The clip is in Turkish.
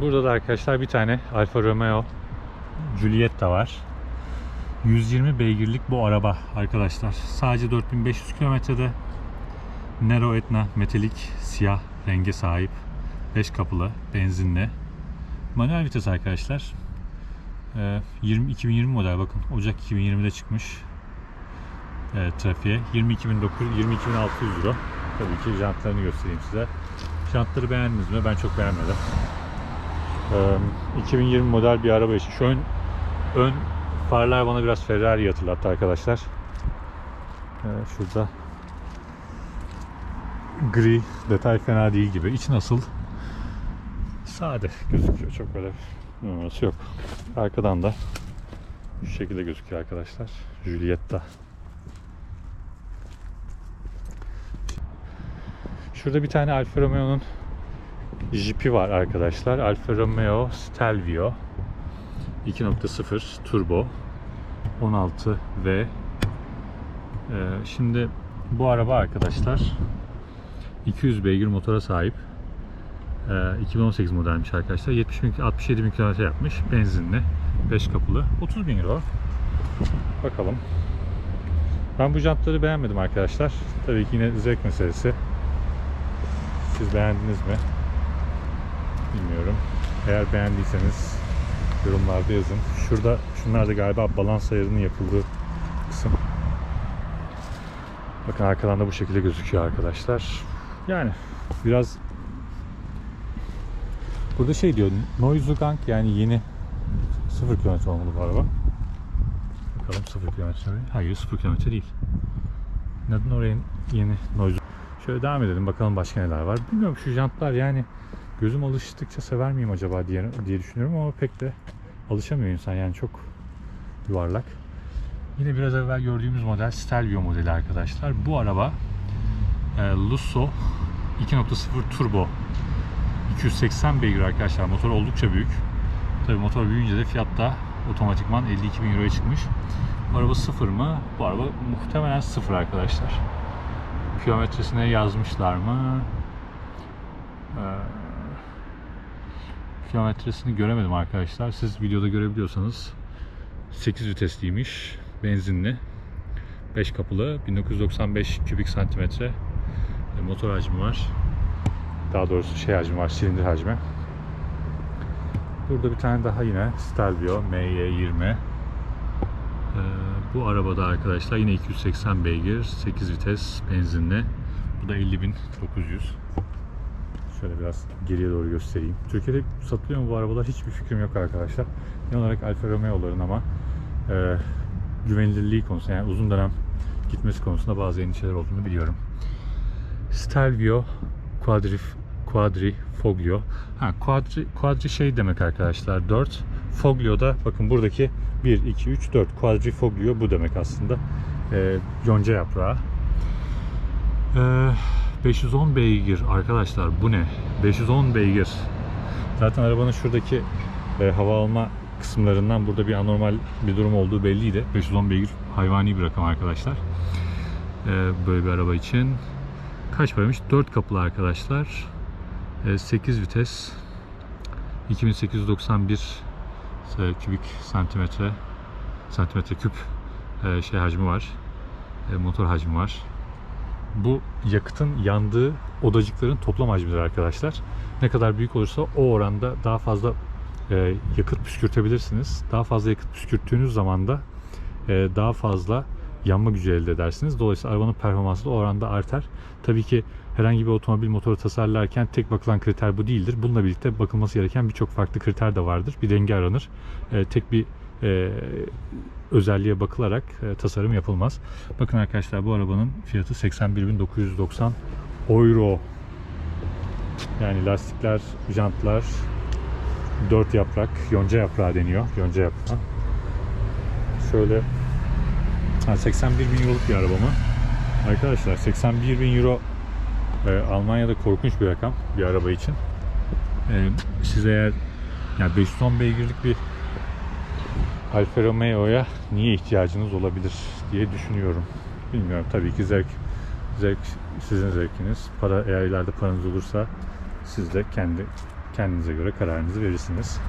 Şurada da arkadaşlar bir tane Alfa Romeo Giulietta var. 120 beygirlik bu araba arkadaşlar. Sadece 4500 kilometrede Nero Etna metalik siyah renge sahip. 5 kapılı benzinli. Manuel vites arkadaşlar. Ee, 20 2020 model bakın. Ocak 2020'de çıkmış. Ee, trafiğe 22.900 22.600 euro. Tabii ki jantlarını göstereyim size. Jantları beğendiniz mi? Ben çok beğenmedim. Ee, 2020 model bir araba için. Şu ön, ön farlar bana biraz Ferrari hatırlattı arkadaşlar. Ee, şurada gri detay fena değil gibi. İç nasıl? Sade gözüküyor. Çok böyle numarası yok. Arkadan da şu şekilde gözüküyor arkadaşlar. Giulietta. Şurada bir tane Alfa Romeo'nun Jeep'i var arkadaşlar. Alfa Romeo Stelvio 2.0 turbo 16 ve e, şimdi bu araba arkadaşlar 200 beygir motora sahip. E, 2018 modelmiş arkadaşlar. 70 bin, 67 bin kilometre yapmış. Benzinli. 5 kapılı. 30 bin euro. Bakalım. Ben bu jantları beğenmedim arkadaşlar. Tabii ki yine zevk meselesi. Siz beğendiniz mi? Bilmiyorum. Eğer beğendiyseniz yorumlarda yazın. Şurada şunlar da galiba balans ayarının yapıldığı kısım. Bakın arkadan da bu şekilde gözüküyor arkadaşlar. Yani biraz burada şey diyor Neuzugang yani yeni 0 kilometre olmalı bu araba. Bakalım 0 kilometre mi? Hayır 0 kilometre değil. Neden oraya yeni Neuzugang? Şöyle devam edelim bakalım başka neler var. Bilmiyorum şu jantlar yani gözüm alıştıkça sever miyim acaba diye, diye düşünüyorum ama pek de alışamıyor insan yani çok yuvarlak. Yine biraz evvel gördüğümüz model Stelvio modeli arkadaşlar. Bu araba e, Lusso 2.0 turbo 280 beygir arkadaşlar. Motor oldukça büyük. Tabii motor büyüyünce de fiyat da otomatikman 52 bin euroya çıkmış. Bu araba sıfır mı? Bu araba muhtemelen sıfır arkadaşlar. Kilometresine yazmışlar mı? Ee, kilometresini göremedim arkadaşlar. Siz videoda görebiliyorsanız 8 vitesliymiş. Benzinli. 5 kapılı. 1995 kübik santimetre motor hacmi var. Daha doğrusu şey hacmi var. Silindir hacmi. Burada bir tane daha yine Stelvio MY20. Ee, bu arabada arkadaşlar yine 280 beygir, 8 vites benzinli. Bu da 50.900. Şöyle biraz geriye doğru göstereyim. Türkiye'de satılıyor mu bu arabalar? Hiçbir fikrim yok arkadaşlar. Genel olarak Alfa Romeo'ların ama e, güvenilirliği konusunda yani uzun dönem gitmesi konusunda bazı endişeler olduğunu biliyorum. Stelvio Quadri Quadri Foglio. Ha Quadri Quadri şey demek arkadaşlar 4. Foglio da bakın buradaki 1 2 3 4 Quadri Foglio bu demek aslında. E, yonca yaprağı. E, 510 beygir arkadaşlar bu ne? 510 beygir. Zaten arabanın şuradaki e, hava alma kısımlarından burada bir anormal bir durum olduğu belliydi. 510 beygir hayvani bir rakam arkadaşlar. E, böyle bir araba için. Kaç paraymış? 4 kapılı arkadaşlar. E, 8 vites. 2891 e, kübik santimetre santimetre küp e, şey hacmi var. E, motor hacmi var. Bu yakıtın yandığı odacıkların toplam hacmidir arkadaşlar. Ne kadar büyük olursa o oranda daha fazla e, yakıt püskürtebilirsiniz. Daha fazla yakıt püskürttüğünüz zaman da e, daha fazla yanma gücü elde edersiniz. Dolayısıyla arabanın performansı da o oranda artar. Tabii ki herhangi bir otomobil motoru tasarlarken tek bakılan kriter bu değildir. Bununla birlikte bakılması gereken birçok farklı kriter de vardır. Bir denge aranır. E, tek bir e, özelliğe bakılarak e, tasarım yapılmaz. Bakın arkadaşlar bu arabanın fiyatı 81.990 euro. Yani lastikler, jantlar, dört yaprak, yonca yaprağı deniyor. Yonca yaprağı. Şöyle ha, 81 bin euroluk bir araba mı? Arkadaşlar 81 bin euro e, Almanya'da korkunç bir rakam bir araba için. E, siz eğer yani 510 beygirlik bir Alfa Romeo'ya niye ihtiyacınız olabilir diye düşünüyorum. Bilmiyorum tabii ki zevk zevk sizin zevkiniz. Para eğer ileride paranız olursa siz de kendi kendinize göre kararınızı verirsiniz.